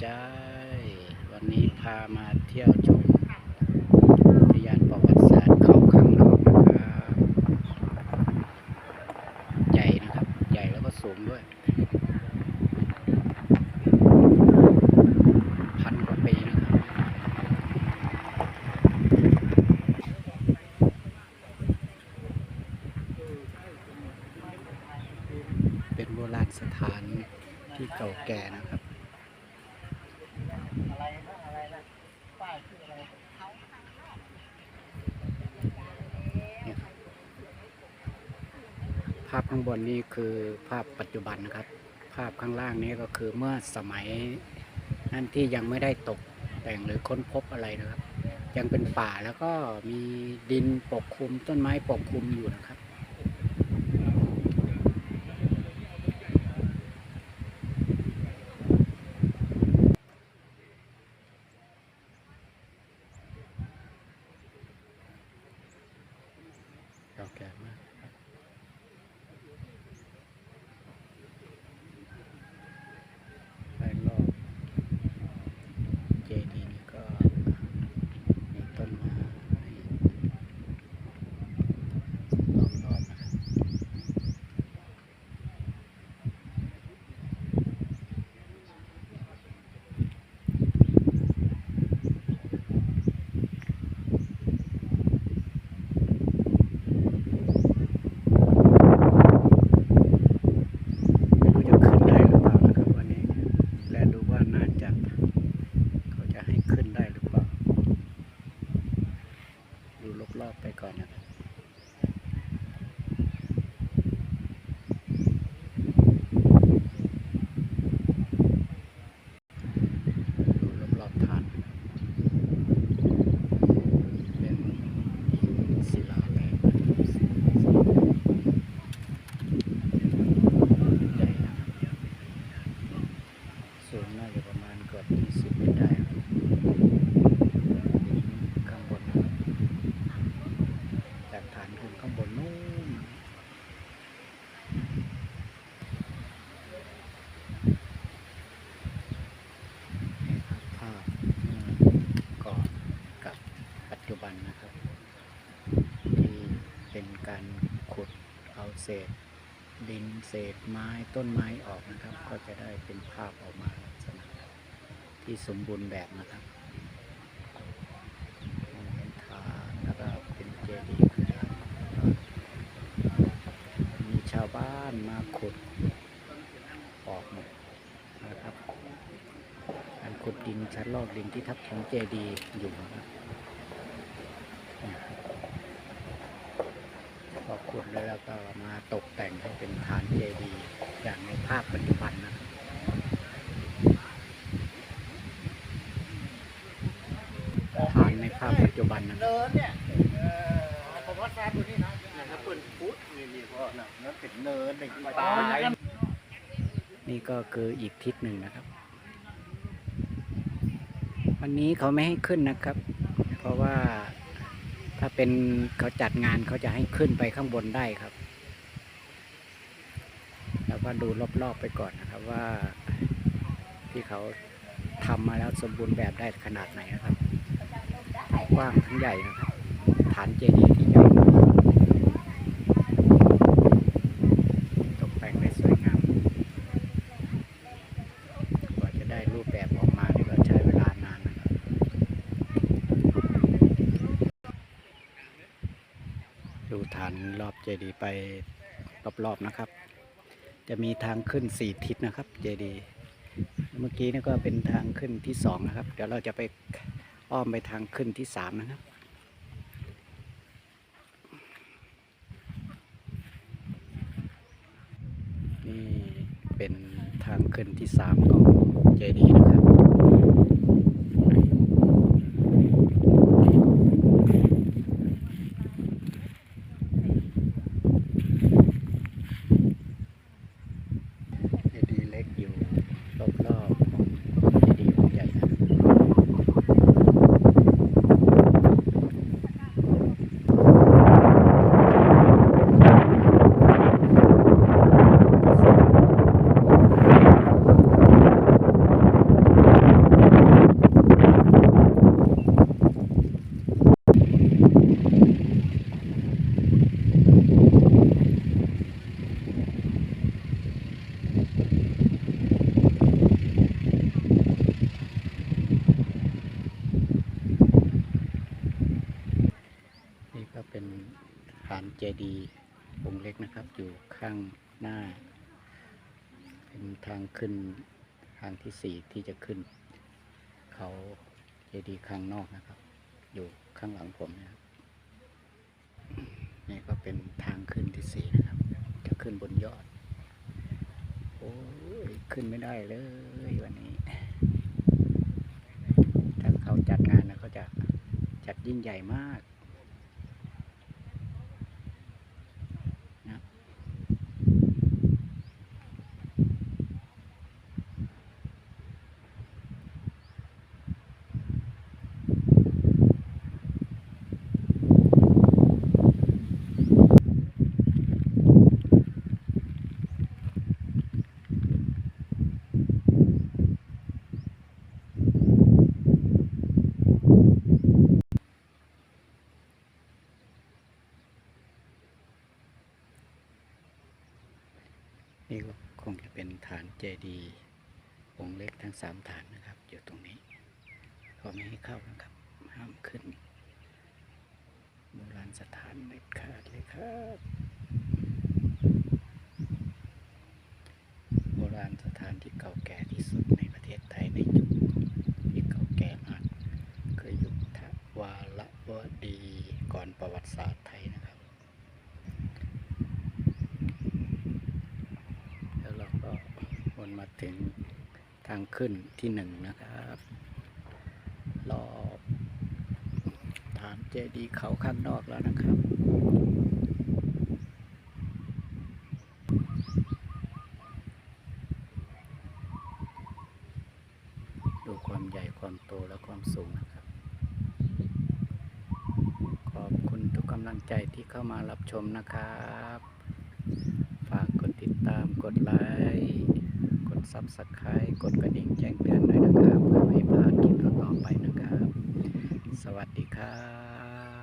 ใจ วันนี้พามาเที่ยวชมอุทยานประวัติศาสตร์เขาข้างนอกนะครับใหญ่นะครับ ใหญ่แล้วก็สูงด้วย พันกว่าปีนะครับเป็นโบราณสถานที่เก่าแก่นะครับ อะไรนะอะไรนะป้ายชื่ออะไร ภาพข้างบนนี้คือภาพปัจจุบันนะครับ ภาพข้างล่างนี้ก็คือเมื่อสมัยนั้นที่ยังไม่ได้ตกแต่งหรือค้นพบอะไรนะครับ ยังเป็นป่าแล้วก็มีดินปกคลุมต้นไม้ปกคลุมอยู่นะครับเก่าแก่มากครับภายรอบเจดีย์นี่ก็มีต้นไม้ล้อมรอบนะครับไม่รู้จะขึ้นได้หรือเปล่านะครับวันนี้ และดูว่าน่าจะเขาจะให้ขึ้นได้หรือเปล่า ดู รอบๆไปก่อนนะครับ ดูรอบๆฐานเป็นหินศิลาแรงใหญ่นะครับสูงน่าจะประมาณเกือบ20เมตรได้ครับข้างบนนะครับจากฐานขึ้นข้างบนนู้น นี่ครับภาพเมื่อก่อนกับันนะครับ ที่เป็นการขุดเอาเศษ ดินเศษไม้ต้นไม้ออกนะครับ ก็จะได้เป็นภาพออกมาลักษณะที่สมบูรณ์แบบนะครับมองเห็นฐานแล้วก็เป็นเจดีย์มีชาวบ้านมาขุดออกหมดนะครับการขุดดินชั้นลอกดินที่ทับถมเจดีย์อยู่นะครับ พอขุดแล้วเราก็มาตกแต่งให้เป็นฐานเจดีย์อย่างในภาพปัจจุบันนะครับฐานในภาพปัจจุบันนะครับเนินเนี่ยเออผมว่าทราบตัวนี้นะถ้าเปิดพุทธนี่นี่เพราะน่ะนั่นเป็นเนินเป็นป่านี่ก็คืออีกทิศหนึ่งนะครับ วันนี้เขาไม่ให้ขึ้นนะครับ เพราะว่าถ้า เป็นเขาจัดงานเขาจะให้ขึ้นไปข้างบนได้ครับ แล้วก็ดูรอบๆไปก่อนนะครับว่าที่เขาทำมาแล้วสมบูรณ์แบบได้ขนาดไหนนะครับ กว้างทั้งใหญ่นะครับ ฐานเจดีย์ที่ใหญ่มากตกแต่งได้สวยงาม กว่าจะได้รูปแบบออกมานี่ก็ใช้เวลานานนะครับ ดู ฐานรอบเจดีย์ไปรอบๆนะครับ จะมีทางขึ้นสี่ทิศนะครับเจดีย์เมื่อกี้นี่ก็เป็นทางขึ้นที่สองนะครับ เดี๋ยวเราจะไปอ้อมไปทางขึ้นที่สามนะครับนี่เป็นทางขึ้นที่สามของเจดีย์นะครับ เจดีย์เล็กอยู่รอบๆของเจดีย์องค์ใหญ่นะครับ จดีย์องค์เล็กนะครับ อยู่ข้างหน้า เป็นทางขึ้นทางที่สี่ที่จะขึ้น เขาเจดีย์ข้างนอกนะครับ อยู่ข้างหลังผมนะครับนี่ก็เป็นทางขึ้นที่สี่นะครับ จะขึ้นบนยอด โอ้ยขึ้นไม่ได้เลยวันนี้ถ้าเขาจัดงานนะเขาจะจัดยิ่งใหญ่มากนะ นี่ก็คงจะเป็นฐานเจดีย์องค์เล็กทั้งสามฐานนะครับ อยู่ตรงนี้เขาไม่ให้เข้านะครับ ห้ามขึ้นโบราณสถานเด็ดขาดเลยครับโบราณสถานที่เก่าแก่ที่สุดในประเทศไทยในยุคที่เก่าแก่มากคือยุคทวารวดีก่อนประวัติศาสตร์ไทยนะครับ แล้วเราก็วน มาถึงทางขึ้นที่หนึ่งนะครับรอบฐานเจดีย์เขาข้างนอกแล้วนะครับดูความใหญ่ความโตและความสูงนะครับ ขอบคุณทุกกำลังใจที่เข้ามารับชมนะครับ ฝากกดติดตามกดไลค์ ด Subscribe กดกระดิ่งแจ้งเตือนด้วยนะครับ เพื่อไม่พลาดคลิปต่อๆไปนะครับ สวัสดีครับ